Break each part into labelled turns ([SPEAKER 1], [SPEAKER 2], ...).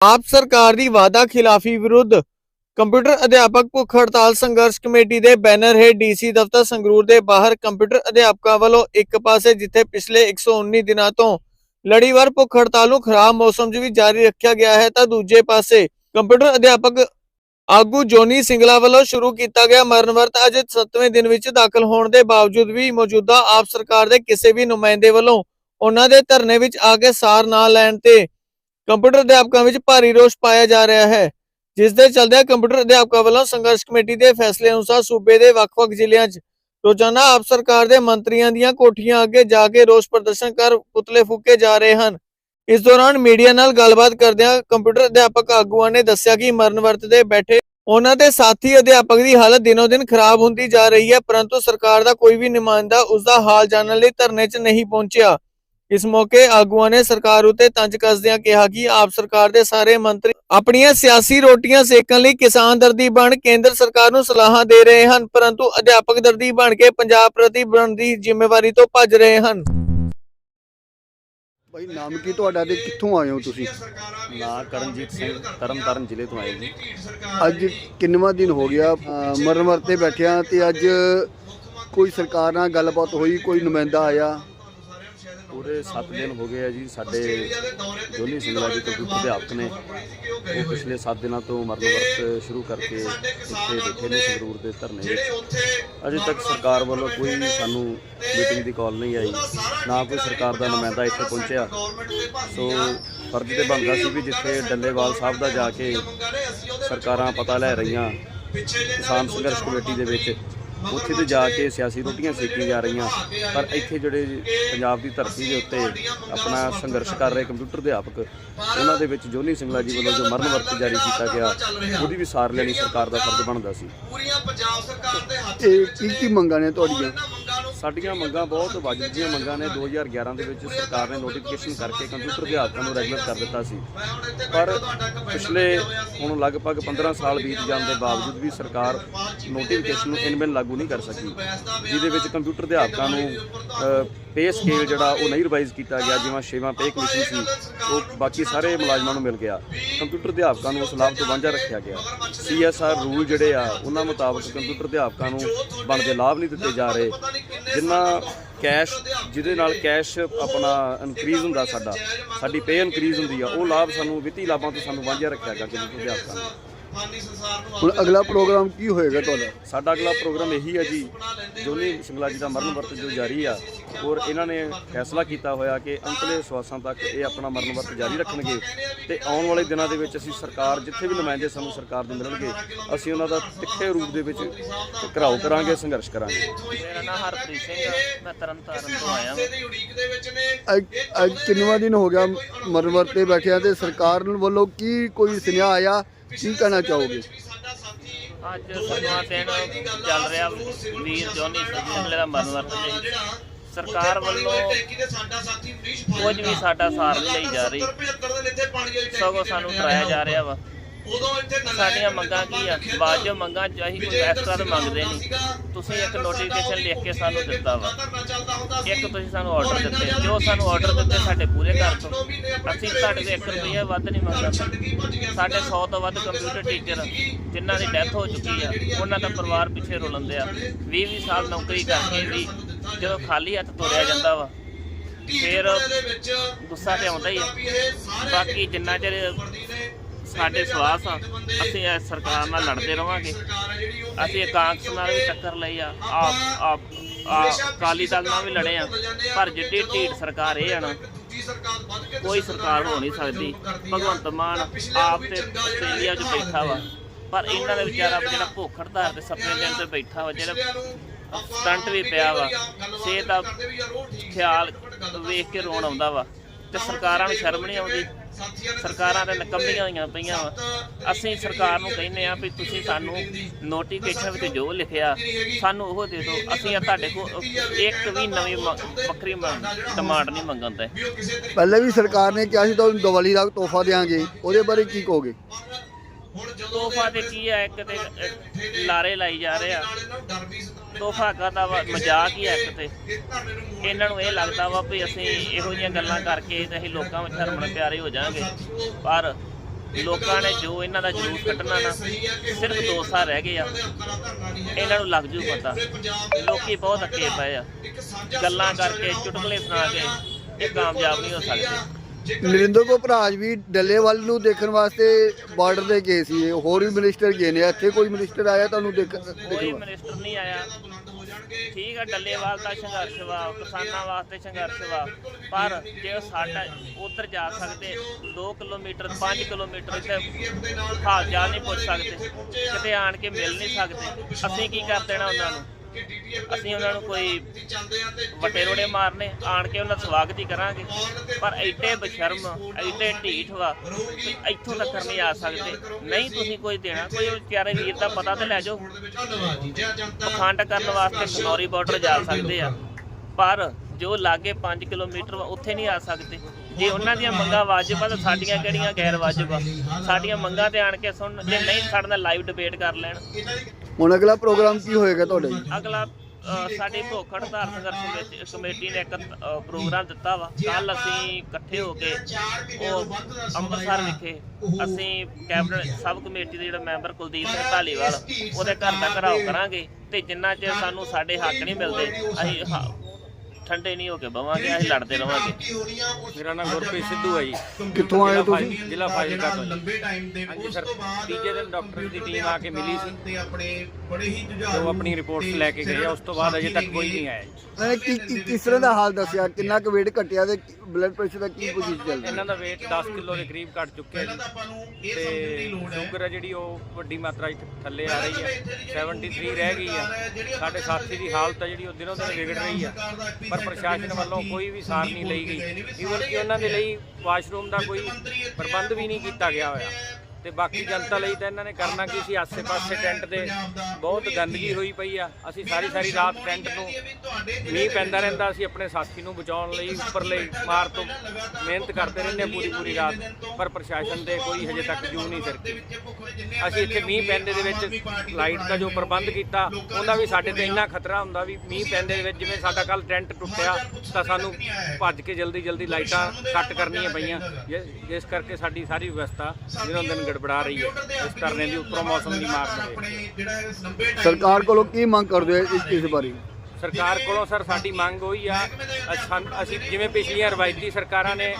[SPEAKER 1] ਆਪ ਸਰਕਾਰ ਦੀ ਵਾਅਦਾ ਖਿਲਾਫੀ ਵਿਰੁੱਧ ਕੰਪਿਊਟਰ ਅਧਿਆਪਕ ਭੁੱਖ ਹੜਤਾਲ ਸੰਘਰਸ਼ ਕਮੇਟੀ ਦੇ ਬੈਨਰ ਹੇਠ ਡੀਸੀ ਦਫ਼ਤਰ ਸੰਗਰੂਰ ਦੇ ਬਾਹਰ ਕੰਪਿਊਟਰ ਅਧਿਆਪਕਾਂ ਵੱਲੋਂ ਇੱਕ ਪਾਸੇ ਜਿੱਥੇ ਪਿਛਲੇ 119 ਦਿਨਾਂ ਤੋਂ ਲੜੀਵਾਰ ਭੁੱਖ ਹੜਤਾਲ ਨੂੰ ਖਰਾਬ ਮੌਸਮ 'ਚ ਵੀ ਜਾਰੀ ਰੱਖਿਆ ਗਿਆ ਹੈ, ਤਾਂ ਦੂਜੇ ਪਾਸੇ ਕੰਪਿਊਟਰ ਅਧਿਆਪਕ ਆਗੂ ਜੋਨੀ ਸਿੰਗਲਾ ਵੱਲੋਂ ਸ਼ੁਰੂ ਕੀਤਾ ਗਿਆ ਮਰਨ ਵਰਤ ਅੱਜ 7ਵੇਂ ਦਿਨ ਵਿੱਚ ਦਾਖਲ ਹੋਣ ਦੇ ਬਾਵਜੂਦ ਵੀ ਮੌਜੂਦਾ ਆਪ ਸਰਕਾਰ ਦੇ ਕਿਸੇ ਵੀ ਨੁਮਾਇੰਦੇ ਵੱਲੋਂ ਉਹਨਾਂ ਦੇ ਧਰਨੇ ਵਿੱਚ ਆ ਕੇ ਸਾਰ ਨਾ ਲੈਣ ਤੇ ਕੰਪਿਊਟਰ ਅਧਿਆਪਕਾਂ ਵਿੱਚ ਭਾਰੀ ਰੋਸ ਪਾਇਆ ਜਾ ਰਿਹਾ ਹੈ ਜਿਸ ਦੇ ਚਲਦਿਆਂ ਕੰਪਿਊਟਰ ਅਧਿਆਪਕਾਂ ਵੱਲੋਂ ਸੰਘਰਸ਼ ਕਮੇਟੀ ਦੇ ਫੈਸਲੇ ਅਨੁਸਾਰ ਸੂਬੇ ਦੇ ਵੱਖ-ਵੱਖ ਜ਼ਿਲ੍ਹਿਆਂ 'ਚ ਰੋਜ਼ਾਨਾ ਆਪ ਸਰਕਾਰ ਦੇ ਮੰਤਰੀਆਂ ਦੀਆਂ ਕੋਠੀਆਂ ਅੱਗੇ ਜਾ ਕੇ ਰੋਸ ਪ੍ਰਦਰਸ਼ਨ ਕਰ ਪੁਤਲੇ ਫੂਕੇ ਜਾ ਰਹੇ ਹਨ। ਇਸ ਦੌਰਾਨ ਮੀਡੀਆ ਨਾਲ ਗੱਲਬਾਤ ਕਰਦਿਆਂ ਕੰਪਿਊਟਰ ਅਧਿਆਪਕ ਆਗੂਆਂ ਨੇ ਦੱਸਿਆ ਕਿ ਮਰਨ ਵਰਤ ਦੇ ਬੈਠੇ ਉਹਨਾਂ ਦੇ ਸਾਥੀ ਅਧਿਆਪਕ ਦੀ ਹਾਲਤ ਦਿਨੋ-ਦਿਨ ਖਰਾਬ ਹੁੰਦੀ ਜਾ ਰਹੀ ਹੈ, ਪਰੰਤੂ ਸਰਕਾਰ ਦਾ ਕੋਈ ਵੀ ਨੁਮਾਇੰਦਾ ਉਸ ਦਾ ਹਾਲ ਜਾਣਨ ਲਈ ਧਰਨੇ 'ਚ ਨਹੀਂ ਪਹੁੰਚਿਆ। ਇਸ ਮੌਕੇ ਆਗੂਆਂ ਨੇ ਸਰਕਾਰ ਉਤੇ ਤੰਜ ਕੱਸਦਿਆਂ ਕਿਹਾ ਕਿ ਆਪ ਸਰਕਾਰ ਦੇ ਸਾਰੇ ਮੰਤਰੀ ਆਪਣੀਆਂ ਸਿਆਸੀ ਰੋਟੀਆਂ ਸੇਕਣ ਲਈ ਕਿਸਾਨ ਦਰਦੀ ਬਣ ਕੇਂਦਰ ਸਰਕਾਰ ਨੂੰ ਸਲਾਹਾਂ ਦੇ ਰਹੇ ਹਨ ਪਰੰਤੂ ਅਧਿਆਪਕ ਦਰਦੀ ਬਣ ਕੇ ਪੰਜਾਬ ਪ੍ਰਤੀ ਬਣਨ ਦੀ ਜ਼ਿੰਮੇਵਾਰੀ ਤੋਂ ਭੱਜ ਰਹੇ ਹਨ।
[SPEAKER 2] ਭਾਈ ਨਾਮ ਕੀ ਤੁਹਾਡਾ ਤੇ ਕਿੱਥੋਂ ਆਏ ਹੋ ਤੁਸੀਂ?
[SPEAKER 3] ਨਾ ਕਰਨਜੀਤ ਸਿੰਘ ਤਰਨਤਾਰਨ ਜ਼ਿਲ੍ਹੇ ਤੋਂ ਆਏ ਜੀ।
[SPEAKER 2] ਅੱਜ ਕਿੰਨਵਾਂ ਦਿਨ ਹੋ ਗਿਆ ਮਰਨ ਵਰਤੇ ਬੈਠਿਆਂ ਤੇ ਅੱਜ ਕੋਈ ਸਰਕਾਰ ਨਾਲ ਗੱਲਬਾਤ ਹੋਈ ਕੋਈ ਨੁਮਾਇੰਦਾ ਆਇਆ?
[SPEAKER 3] ਪੂਰੇ 7 ਦਿਨ ਹੋ ਗਏ ਆ ਜੀ, ਸਾਡੇ ਜੋਨੀ ਸਿੰਘਲਾ ਜੀ ਕੰਪਿਊਟਰ ਅਧਿਆਪਕ ਨੇ, ਉਹ ਪਿਛਲੇ 7 ਦਿਨਾਂ ਤੋਂ ਮਰਨ ਵਰਤ ਸ਼ੁਰੂ ਕਰਕੇ ਇੱਥੇ ਬੈਠੇ ਨੇ, ਸੰਗਰੂਰ ਦੇ ਧਰਨੇ ਅਜੇ ਤੱਕ ਸਰਕਾਰ ਵੱਲੋਂ ਕੋਈ ਸਾਨੂੰ ਮੀਟਿੰਗ ਦੀ ਕਾਲ ਨਹੀਂ ਆਈ, ਨਾ ਕੋਈ ਸਰਕਾਰ ਦਾ ਨੁਮਾਇੰਦਾ ਇੱਥੇ ਪਹੁੰਚਿਆ। ਸੋ ਫਰਜ਼ ਤੇ ਬਣਦਾ ਸੀ ਵੀ ਜਿੱਥੇ ਡੱਲੇਵਾਲ ਸਾਹਿਬ ਦਾ ਜਾ ਕੇ ਸਰਕਾਰਾਂ ਪਤਾ ਲੈ ਰਹੀਆਂ, ਕਿਸਾਨ ਸੰਘਰਸ਼ ਕਮੇਟੀ ਦੇ ਵਿੱਚ। ਉੱਥੇ ਤੇ ਜਾ ਕੇ ਸਿਆਸੀ ਰੋਟੀਆਂ ਸੇਕੀਆਂ ਜਾ ਰਹੀਆਂ। ਪਰ ਇੱਥੇ ਜਿਹੜੇ ਪੰਜਾਬ ਦੀ ਧਰਤੀ ਦੇ ਉੱਤੇ ਆਪਣਾ ਸੰਘਰਸ਼ ਕਰ ਰਹੇ ਕੰਪਿਊਟਰ ਅਧਿਆਪਕ ਉਹਨਾਂ ਦੇ ਵਿੱਚ ਜੋਨੀ ਸਿੰਘਲਾ ਜੀ ਵੱਲੋਂ ਜੋ ਮਰਨ ਵਰਤ ਜਾਰੀ ਕੀਤਾ ਗਿਆ ਉਹਦੀ ਵੀ ਸਾਰ ਲੈਣੀ ਸਰਕਾਰ ਦਾ ਫਰਜ਼ ਬਣਦਾ ਸੀ।
[SPEAKER 2] ਇਹ ਕੀ ਕੀ ਮੰਗਾਂ ਨੇ ਤੁਹਾਡੀਆਂ?
[SPEAKER 3] ਸਾਡੀਆਂ ਮੰਗਾਂ ਬਹੁਤ ਵਾਜਬ ਦੀਆਂ ਮੰਗਾਂ ਨੇ 2011 ਦੇ ਵਿੱਚ ਸਰਕਾਰ ਨੇ ਨੋਟੀਫਿਕੇਸ਼ਨ ਕਰਕੇ ਕੰਪਿਊਟਰ ਅਧਿਆਪਕਾਂ ਨੂੰ ਰੈਗੂਲਰ ਕਰ ਦਿੱਤਾ ਸੀ। ਪਰ ਪਿਛਲੇ ਹੁਣ ਲਗਭਗ 15 ਸਾਲ ਬੀਤ ਜਾਣ ਦੇ ਬਾਵਜੂਦ ਵੀ ਸਰਕਾਰ ਨੋਟੀਫਿਕੇਸ਼ਨ ਨੂੰ ਇਨਬਿਨ ਲਾਗੂ ਨਹੀਂ ਕਰ ਸਕੀ, ਜਿਹਦੇ ਵਿੱਚ ਕੰਪਿਊਟਰ ਅਧਿਆਪਕਾਂ ਨੂੰ ਪੇ ਸਕੇਲ ਜਿਹੜਾ ਉਹ ਨਹੀਂ ਰਿਵਾਈਜ਼ ਕੀਤਾ ਗਿਆ, ਜਿਵੇਂ ਛੇਵਾਂ ਪੇ ਕਮਿਸ਼ਨ ਸੀ ਉਹ ਬਾਕੀ ਸਾਰੇ ਮੁਲਾਜ਼ਮਾਂ ਨੂੰ ਮਿਲ ਗਿਆ। ਕੰਪਿਊਟਰ ਅਧਿਆਪਕਾਂ ਨੂੰ ਉਸ ਲਾਭ ਤੋਂ ਵਾਂਝਾ ਰੱਖਿਆ ਗਿਆ। ਸੀਐਸਆਰ ਰੂਲ ਜਿਹੜੇ ਆ, ਉਹਨਾਂ ਮੁਤਾਬਕ ਕੰਪਿਊਟਰ ਅਧਿਆਪਕਾਂ ਨੂੰ ਬਣਦੇ ਲਾਭ ਨਹੀਂ ਦਿੱਤੇ ਜਾ ਰਹੇ। ਜਿੰਨਾ ਕੈਸ਼ ਜਿਹਦੇ ਨਾਲ ਕੈਸ਼ ਆਪਣਾ ਇਨਕਰੀਜ਼ ਹੁੰਦਾ ਸਾਡਾ, ਸਾਡੀ ਪੇ ਇਨਕਰੀਜ਼ ਹੁੰਦੀ ਆ, ਉਹ ਲਾਭ ਸਾਨੂੰ ਵਿੱਤੀ ਲਾਭਾਂ ਤੋਂ ਸਾਨੂੰ ਵਾਂਝਾ ਰੱਖਿਆ ਗਿਆ ਕੰਪਿਊਟਰ ਅਧਿਆਪਕਾਂ ਨੂੰ।
[SPEAKER 2] ਹੁਣ ਅਗਲਾ ਪ੍ਰੋਗਰਾਮ ਕੀ ਹੋਏਗਾ ਤੁਹਾਡਾ?
[SPEAKER 3] ਸਾਡਾ ਅਗਲਾ ਪ੍ਰੋਗਰਾਮ ਇਹੀ ਹੈ ਜੀ ਜੋਨੀ ਸਿੰਗਲਾ ਜੀ ਦਾ ਮਰਨ ਵਰਤ ਜੋ ਜਾਰੀ ਆ ਔਰ ਇਹਨਾਂ ਨੇ ਫੈਸਲਾ ਕੀਤਾ ਹੋਇਆ ਕਿ ਅੰਤਲੇ ਸਵਾਸਾਂ ਤੱਕ ਇਹ ਆਪਣਾ ਮਰਨ ਵਰਤ ਜਾਰੀ ਰੱਖਣਗੇ ਤੇ ਆਉਣ ਵਾਲੇ ਦਿਨਾਂ ਦੇ ਵਿੱਚ ਅਸੀਂ ਸਰਕਾਰ ਜਿੱਥੇ ਵੀ ਨੁਮਾਇੰਦੇ ਸਾਨੂੰ ਸਰਕਾਰ ਦੇ ਮਿਲਣਗੇ ਅਸੀਂ ਉਹਨਾਂ ਦਾ ਤਿੱਖੇ ਰੂਪ ਦੇ ਵਿੱਚ ਘਰਾਓ ਕਰਾਂਗੇ ਸੰਘਰਸ਼ ਕਰਾਂਗੇ।
[SPEAKER 4] ਮੇਰਾ ਨਾਮ ਹਰਪ੍ਰੀਤ ਸਿੰਘ ਆ ਮੈਂ ਤਰਨਤਾਰਨ ਤੋਂ ਆਇਆ
[SPEAKER 2] ਅੱਜ ਕਿੰਨਵਾਂ ਦਿਨ ਹੋ ਗਿਆ ਮਰਨ ਵਰਤੇ ਬੈਠਿਆਂ ਤੇ ਸਰਕਾਰ ਵੱਲੋਂ ਕੀ ਕੋਈ ਸੁਨੇਹਾ ਆਇਆ? ਕੀ ਕਹਿਣਾ ਚਾਹੋਗੇ?
[SPEAKER 4] ਅੱਜ ਦਿਨ ਚੱਲ ਰਿਹਾ ਵੀਰ ਜੋਨੀ ਸਿੰਘਲੇ ਦਾ ਮਰਨ ਵਰਤ ਜੀ ਸਰਕਾਰ ਵੱਲੋਂ ਕੁਝ ਵੀ ਸਾਡਾ ਸਾਰ ਨਹੀਂ ਲਈ ਜਾ ਰਹੀ। ਸਗੋਂ ਸਾਨੂੰ ਡਰਾਇਆ ਜਾ ਰਿਹਾ ਵਾ। ਸਾਡੀਆਂ ਮੰਗਾਂ ਕੀ ਆ? ਬਾਅਦ ਜੋ ਮੰਗਾਂ ਚ ਅਸੀਂ ਕੋਈ ਐਕਸਟਰਾ ਤਾਂ ਮੰਗਦੇ ਨਹੀਂ। ਤੁਸੀਂ ਇੱਕ ਨੋਟੀਫਿਕੇਸ਼ਨ ਲਿਖ ਕੇ ਸਾਨੂੰ ਦਿੱਤਾ ਵਾ। ਇੱਕ ਤੁਸੀਂ ਸਾਨੂੰ ਆਰਡਰ ਦਿੱਤੇ। ਜੋ ਸਾਨੂੰ ਆਰਡਰ ਦਿੱਤੇ ਸਾਡੇ ਪੂਰੇ ਕਰ ਦਿਓ ਅਸੀਂ ਤੁਹਾਡੇ ਤੋਂ 1 ਰੁਪਈਆ ਵੱਧ ਨਹੀਂ ਮੰਗਦੇ। ਸਾਡੇ 100 ਤੋਂ ਵੱਧ ਕੰਪਿਊਟਰ ਟੀਚਰ ਜਿਨ੍ਹਾਂ ਦੀ ਡੈਥ ਹੋ ਚੁੱਕੀ ਆ ਉਹਨਾਂ ਦਾ ਪਰਿਵਾਰ ਪਿੱਛੇ ਰੁਲੰਦੇ ਆ 20 20 ਸਾਲ ਨੌਕਰੀ ਕਰਕੇ ਵੀ ਜਦੋਂ ਖਾਲੀ ਹੱਥ ਤੁਰਿਆ ਜਾਂਦਾ ਵਾ ਫਿਰ ਗੁੱਸਾ ਤੇ ਆਉਂਦਾ ਹੀ ਆ। ਬਾਕੀ ਜਿੰਨਾ ਚਿਰ ਸਾਡੇ ਸਵਾਸ ਆ। ਅਸੀਂ ਇਸ ਸਰਕਾਰ ਨਾਲ ਲੜਦੇ ਰਵਾਂਗੇ। ਅਸੀਂ ਕਾਂਗਰਸ ਨਾਲ ਵੀ ਟੱਕਰ ਲਈ ਆ। ਆਪ ਆਪ ਅਕਾਲੀ ਦਲ ਨਾਲ ਵੀ ਲੜੇ ਆ। ਪਰ ਜਿੱਡੀ ਢੀਡ ਸਰਕਾਰ ਇਹ ਆ ਨਾ, ਕੋਈ ਸਰਕਾਰ ਹੋ ਨਹੀਂ ਸਕਦੀ। ਭਗਵੰਤ ਮਾਨ ਆਪ ਤੇ ਆਸਟ੍ਰੇਲੀਆ 'ਚ ਬੈਠਾ ਵਾ। ਪਰ ਇਹਨਾਂ ਦੇ ਵਿਚਾਰਾ ਜਿਹੜਾ ਭੁੱਖ ਹੜਤਾਲ ਤੇ ਸੱਪੇ ਦਿਨ ਤੇ ਬੈਠਾ ਵਾ, ਜਿਹੜਾ ਸਟੰਟ ਵੀ ਪਿਆ ਵਾ, ਸਿਹਤ ਦਾ ਖਿਆਲ ਵੇਖ ਕੇ ਰੋਣ ਆਉਂਦਾ ਵਾ। ਤੇ ਸਰਕਾਰਾਂ ਨੂੰ ਸ਼ਰਮ ਨਹੀਂ ਆਉਂਦੀ? ਸਰਕਾਰਾਂ ਦੇ ਨਕੰਮੀਆਂ ਹੋਈਆਂ ਪਈਆਂ ਵਾ। ਅਸੀਂ ਸਰਕਾਰ ਨੂੰ ਕਹਿੰਦੇ ਆ ਵੀ ਤੁਸੀਂ ਸਾਨੂੰ ਨੋਟੀਫਿਕੇਸ਼ਨ ਵਿੱਚ ਜੋ ਲਿਖਿਆ ਸਾਨੂੰ ਉਹ ਦੇ ਦਿਓ। ਅਸੀਂ ਆ ਤੁਹਾਡੇ ਕੋਲ ਇੱਕ ਵੀ ਨਵੀਂ ਵੱਖਰੀ ਡਿਮਾਂਡ ਨਹੀਂ ਮੰਗਣ ਤੇ
[SPEAKER 2] ਪਹਿਲੇ ਵੀ ਸਰਕਾਰ ਨੇ ਕਿਹਾ ਸੀ ਤੁਹਾਨੂੰ ਦੀਵਾਲੀ ਦਾ ਤੋਹਫਾ ਦੇਾਂਗੇ ਉਹਦੇ ਬਾਰੇ ਕੀ ਕਹੋਗੇ?
[SPEAKER 4] ਤੋਹਫਾ ਤੇ ਕੀ ਆ ਇੱਕ ਤੇ ਲਾਰੇ ਲਾਈ ਜਾ ਰਹੇ ਆ। ਤੋਹਫਾ ਦਾ ਵਾ, ਮਜ਼ਾਕ ਹੀ ਆ ਇੱਕ ਤੇ। ਇਹਨਾਂ ਨੂੰ ਇਹ ਲੱਗਦਾ ਵਾ ਵੀ ਅਸੀਂ ਇਹੋ ਜਿਹੀਆਂ ਗੱਲਾਂ ਕਰਕੇ ਤੇ ਅਸੀਂ ਲੋਕਾਂ ਵਿੱਚ ਹਰਮਨ ਪਿਆਰੇ ਹੋ ਜਾਾਂਗੇ ਪਰ ਲੋਕਾਂ ਨੇ ਜੋ ਇਹਨਾਂ ਦਾ ਜਲੂਸ ਕੱਢਣਾ ਨਾ, ਸਿਰਫ ਦੋ ਸਾਲ ਰਹਿ ਗਏ ਆ। ਇਹਨਾਂ ਨੂੰ ਲੱਗ ਜੂ ਪਤਾ। ਲੋਕੀ ਬਹੁਤ ਅੱਕੇ ਪਏ ਆ। ਗੱਲਾਂ ਕਰਕੇ ਚੁਟਕਲੇ ਸੁਣਾ ਕੇ ਇਹ ਕਾਮਯਾਬ ਨਹੀਂ ਹੋ ਸਕਦੇ।
[SPEAKER 2] ਨਰਿੰਦਰ ਕੋ ਭਰਾਜ ਵੀ ਡੱਲੇਵਾਲ ਨੂੰ ਦੇਖਣ ਵਾਸਤੇ ਬਾਰਡਰ ਤੇ ਗਏ ਸੀ। ਹੋਰ ਵੀ ਮਿਨਿਸਟਰ ਗਏ ਨੇ। ਇੱਥੇ ਕੋਈ ਮਿਨਿਸਟਰ ਆਇਆ ਤੁਹਾਨੂੰ ਦੇਖ
[SPEAKER 4] ਕੋਈ
[SPEAKER 2] ਦੇਖਣ
[SPEAKER 4] ਮਿਨਿਸਟਰ ਨਹੀਂ ਆਇਆ। ਠੀਕ ਆ ਡੱਲੇਵਾਲ ਦਾ ਸੰਘਰਸ਼ ਵਾ ਕਿਸਾਨਾਂ ਵਾਸਤੇ ਸੰਘਰਸ਼ ਵਾ। ਪਰ ਜੇ ਉਹ ਸਾਡਾ ਉਧਰ ਜਾ ਸਕਦੇ 2 ਕਿਲੋਮੀਟਰ 5 ਕਿਲੋਮੀਟਰ ਇੱਥੇ ਹਾਲ ਚਾਲ ਨਹੀਂ ਪੁੱਛ ਸਕਦੇ ਕਿਤੇ ਆਣ ਕੇ ਮਿਲ ਨਹੀਂ ਸਕਦੇ ਅਸੀਂ ਕੀ ਕਰ ਦੇਣਾ ਉਹਨਾਂ ਨੂੰ? ਅਸੀਂ ਉਹਨਾਂ ਨੂੰ ਕੋਈ ਵੱਟੇ ਰੋੜੇ ਮਾਰਨੇ ਆਣ ਕੇ ਉਹਨਾਂ ਦਾ ਸਵਾਗਤ ਹੀ ਕਰਾਂਗੇ। ਪਰ ਐਡੇ ਬਸ਼ਰਮ ਐਡੇ ਢੀਠ ਵਾ ਇੱਥੋਂ ਤੱਕ ਨਹੀਂ ਆ ਸਕਦੇ। ਨਹੀਂ ਤੁਸੀਂ ਕੋਈ ਦੇਣਾ ਕੋਈ ਵਿਚਾਰੇ ਵੀਰ ਦਾ ਪਤਾ ਤੇ ਲੈ ਜਾਓ। ਪਖੰਡ ਕਰਨ ਵਾਸਤੇ ਖਨੌਰੀ ਬਾਰਡਰ ਜਾ ਸਕਦੇ ਆ। ਪਰ ਜੋ ਲਾਗੇ 5 ਕਿਲੋਮੀਟਰ ਵਾ, ਉੱਥੇ ਨਹੀਂ ਆ ਸਕਦੇ। ਜੇ ਉਹਨਾਂ ਦੀਆਂ ਮੰਗਾਂ ਵਾਜਬ ਆ ਤਾਂ ਸਾਡੀਆਂ ਕਿਹੜੀਆਂ ਗੈਰ ਵਾਜਬ ਆ? ਸਾਡੀਆਂ ਮੰਗਾਂ ਤੇ ਆਣ ਕੇ ਸੁਣ ਜੇ ਨਹੀਂ ਸਾਡੇ ਨਾਲ ਲਾਈਵ ਡਿਬੇਟ ਕਰ ਲੈਣ।
[SPEAKER 2] ਹੁਣ ਅਗਲਾ ਪ੍ਰੋਗਰਾਮ ਕੀ ਹੋਏਗਾ ਤੁਹਾਡਾ? ਜੀ
[SPEAKER 4] ਅਗਲਾ ਅ, ਸਾਡੀ ਭੁੱਖ ਹੜਤਾਲ ਸੰਘਰਸ਼ ਵਿੱਚ ਕਮੇਟੀ ਨੇ ਇੱਕ ਅ, ਪ੍ਰੋਗਰਾਮ ਦਿੱਤਾ ਵਾ। ਕੱਲ ਅਸੀਂ ਇਕੱਠੇ ਹੋ ਕੇ ਉਹ ਅੰਮ੍ਰਿਤਸਰ ਵਿਖੇ ਅਸੀਂ ਕੈਬਨਿਟ ਸਬ ਕਮੇਟੀ ਦੇ ਜਿਹੜਾ ਮੈਂਬਰ ਕੁਲਦੀਪ ਸਿੰਘ ਢਾਲੀਵਾਲ ਉਹਦੇ ਘਰ ਦਾ ਘਰਾਓ ਕਰਾਂਗੇ ਤੇ ਜਿੰਨਾ ਚਿਰ ਸਾਨੂੰ ਸਾਡੇ ਹੱਕ ਨਹੀਂ ਮਿਲਦੇ ਅਸੀਂ ਹ- ਠੰਡੇ ਨਹੀਂ ਹੋ ਕੇ ਬਵਾਂਗੇ ਅਸੀਂ ਲੜਦੇ ਰਵਾਂਗੇ।
[SPEAKER 5] ਮੇਰਾ ਨਾਮ ਗੁਰਪ੍ਰੀਤ ਸਿੱਧੂ ਹੈ ਜੀ।
[SPEAKER 2] ਕਿੱਥੋਂ ਆਏ ਹੋ ਤੁਸੀਂ?
[SPEAKER 5] ਜ਼ਿਲ੍ਹਾ ਫਾਜ਼ਿਲਕਾ ਤੋਂ ਜੀ।
[SPEAKER 6] ਲੰਬੇ ਟਾਈਮ ਦੇ
[SPEAKER 5] ਹਾਂਜੀ
[SPEAKER 6] ਉਸ
[SPEAKER 5] ਸਰ
[SPEAKER 6] ਤੋਂ ਬਾਅਦ
[SPEAKER 5] ਤੀਜੇ ਦਿਨ ਡਾਕਟਰ ਦੀ ਟੀਮ ਆ ਕੇ ਮਿਲੀ ਸੀ।
[SPEAKER 6] ਤੇ ਆਪਣੇ ਬੜੇ ਹੀ ਜੁਝਾਰੂ
[SPEAKER 5] ਉਹ ਆਪਣੀ ਰਿਪੋਰਟਸ ਲੈ ਕੇ ਗਏ ਆ। ਉਸ ਤੋਂ ਬਾਅਦ ਅਜੇ ਤੱਕ ਕੋਈ ਨਹੀਂ ਆਇਆ ਜੀ।
[SPEAKER 2] ਇਹਨਾਂ ਨੇ ਕੀ ਕੀ- ਕਿਸ ਤਰ੍ਹਾਂ ਦਾ ਹਾਲ ਦੱਸਿਆ? ਕਿੰਨਾ ਕੁ weight ਘਟਿਆ ਤੇ ਬਲੱਡ ਪ੍ਰੈਸ਼ਰ ਦਾ ਕੀ ਪੋਜੀਸ਼ਨ ਚੱਲ
[SPEAKER 5] ਇਹਨਾਂ
[SPEAKER 2] ਰਹੀ
[SPEAKER 5] ਦਾ weight 10 ਕਿਲੋ ਦੇ ਕਰੀਬ ਘਟ ਚੁੱਕਿਆ ਜੀ।
[SPEAKER 6] ਆਪਾਂ ਨੂੰ ਇਹ ਸਮਝਣ ਦੀ
[SPEAKER 5] ਤੇ
[SPEAKER 6] ਲੋੜ ਹੈ।
[SPEAKER 5] ਸ਼ੂਗਰ ਹੈ ਜਿਹੜੀ ਉਹ ਵੱਡੀ ਮਾਤਰਾ 'ਚ ਥੱਲੇ ਆ ਰਹੀ ਹੈ। 73 ਰਹਿ ਗਈ ਆ ਸਾਡੇ ਸਾਥੀ ਦੀ ਹਾਲਤ ਹੈ ਜਿਹੜੀ ਉਹ ਦਿਨੋਂ ਦਿਨ ਵਿਗੜ ਰਹੀ ਆ ਪਰ ਪ੍ਰਸ਼ਾਸਨ ਵੱਲੋਂ ਕੋਈ ਵੀ ਸਾਰ ਨਹੀਂ ਲਈ ਗਈ। ਈਵਨ ਕਿ ਉਹਨਾਂ ਦੇ ਲਈ ਵਾਸ਼ਰੂਮ ਦਾ ਕੋਈ ਪ੍ਰਬੰਧ ਵੀ ਨਹੀਂ ਕੀਤਾ ਗਿਆ ਹੋਇਆ। ਤੇ ਬਾਕੀ ਜਨਤਾ ਲਈ ਤਾਂ ਇਹਨਾਂ ਨੇ ਕਰਨਾ ਕੀ ਸੀ? ਆਸੇ-ਪਾਸੇ ਟੈਂਟ ਦੇ ਬਹੁਤ ਗੰਦਗੀ ਹੋਈ ਪਈ ਆ। ਅਸੀਂ ਸਾਰੀ ਸਾਰੀ ਰਾਤ ਟੈਂਟ ਨੂੰ ਮੀਂਹ ਪੈਂਦਾ ਰਹਿੰਦਾ। ਅਸੀਂ ਆਪਣੇ ਸਾਥੀ ਨੂੰ ਬਚਾਉਣ ਲਈ ਉੱਪਰ ਲਈ ਮਾਰ ਤੋਂ ਮਿਹਨਤ ਕਰਦੇ ਰਹਿੰਦੇ ਪੂਰੀ ਪੂਰੀ ਰਾਤ। ਪਰ ਪ੍ਰਸ਼ਾਸਨ ਦੇ ਕੋਈ ਹਜੇ ਤੱਕ ਜੂ ਨਹੀਂ ਸਰਕੀ ਅਸੀਂ ਇੱਥੇ ਮੀਂਹ ਪੈਂਦੇ ਦੇ ਵਿੱਚ ਲਾਈਟ ਦਾ ਜੋ ਪ੍ਰਬੰਧ ਕੀਤਾ, ਉਹਦਾ ਵੀ ਸਾਡੇ ਤੇ ਇੰਨਾ ਖਤਰਾ ਹੁੰਦਾ ਵੀ ਮੀਂਹ ਪੈਂਦੇ ਦੇ ਵਿੱਚ ਜਿਵੇਂ ਸਾਡਾ ਕੱਲ ਟੈਂਟ ਟੁੱਟਿਆ, ਤਾਂ ਸਾਨੂੰ ਭੱਜ ਕੇ ਜਲਦੀ ਜਲਦੀ ਲਾਈਟਾਂ ਕੱਟ ਕਰਨੀਆਂ ਪਈਆਂ। ਜਿਸ- ਜਿਸ ਕਰਕੇ ਸਾਡੀ ਸਾਰੀ ਵਿਵਸਥਾ ਦਿਨੋਂ ਦਿਨ ਗੜਬੜਾ ਰਹੀ ਹੈ। ਇਸ ਧਰਨੇ ਦੀ ਉੱਪਰੋਂ ਮੌਸਮ ਦੀ ਮਾਰ
[SPEAKER 6] ਲੰਬੇ
[SPEAKER 2] ਸਰਕਾਰ ਕੋਲੋਂ ਕੀ ਮੰਗ ਕਰਦੇ ਹੋ ਇਸ ਇਸ ਬਾਰੇ?
[SPEAKER 5] ਸਰਕਾਰ ਕੋਲੋਂ ਸਰ ਸਾਡੀ ਮੰਗ ਹੋਈ ਆ ਅਸ- ਜਿਵੇਂ ਪਿਛਲੀਆਂ ਰਵਾਇਤੀ ਸਰਕਾਰਾਂ ਨੇ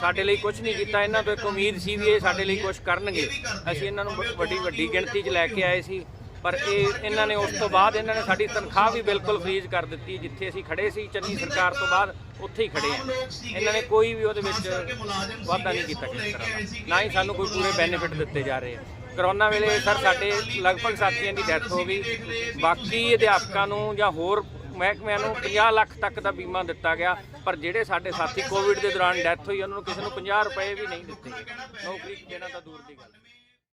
[SPEAKER 5] ਸਾਡੇ ਲਈ ਕੁਝ ਨਹੀਂ ਕੀਤਾ ਇਹਨਾਂ ਤੋਂ ਇੱਕ ਉਮੀਦ ਸੀ ਵੀ ਇਹ ਸਾਡੇ ਲਈ ਕੁਝ ਕਰਨਗੇ। ਅਸੀਂ ਇਹਨਾਂ ਨੂੰ ਵੱਡੀ ਵੱਡੀ ਗਿਣਤੀ 'ਚ ਲੈ ਕੇ ਆਏ ਸੀ। ਪਰ ਇਹ ਇਹਨਾਂ ਨੇ ਉਸ ਤੋਂ ਬਾਅਦ ਇਹਨਾਂ ਨੇ ਸਾਡੀ ਤਨਖਾਹ ਵੀ ਬਿਲਕੁਲ ਫ੍ਰੀਜ਼ ਕਰ ਦਿੱਤੀ, ਜਿੱਥੇ ਅਸੀਂ ਖੜੇ ਸੀ, ਚੰਨੀ ਸਰਕਾਰ ਤੋਂ ਬਾਅਦ ਉੱਥੇ ਹੀ ਖੜੇ ਆ ਇਹਨਾਂ ਨੇ ਕੋਈ ਵੀ ਉਹਦੇ ਵਿੱਚ ਵਾਅਦਾ ਨਹੀਂ ਕੀਤਾ ਕਿਸੇ ਤਰ੍ਹਾਂ ਦਾ। ਨਾ ਹੀ ਸਾਨੂੰ ਕੋਈ ਪੂਰੇ ਬੈਨੀਫਿਟ ਦਿੱਤੇ ਜਾ ਰਹੇ ਆ। ਕਰੋਨਾ ਵੇਲੇ ਸਰ, ਸਾਡੇ ਲਗਭਗ ਸਾਥੀਆਂ ਦੀ ਡੈਥ ਹੋ ਗਈ। ਬਾਕੀ ਅਧਿਆਪਕਾਂ ਨੂੰ ਜਾਂ ਹੋਰ ਮਹਿਕਮਿਆਂ ਨੂੰ 50 ਲੱਖ ਤੱਕ ਦਾ ਬੀਮਾ ਦਿੱਤਾ ਗਿਆ, ਪਰ ਜਿਹੜੇ ਸਾਡੇ ਸਾਥੀ ਕੋਵਿਡ ਦੇ ਦੌਰਾਨ ਡੈਥ ਹੋਈ, ਉਹਨਾਂ ਨੂੰ ਕਿਸੇ ਨੂੰ 50 ਰੁਪਏ ਵੀ ਨਹੀਂ ਦਿੱਤੇ ਨੌਕਰੀ ਦੇਣਾ ਤਾਂ ਦੂਰ ਦੀ ਗੱਲ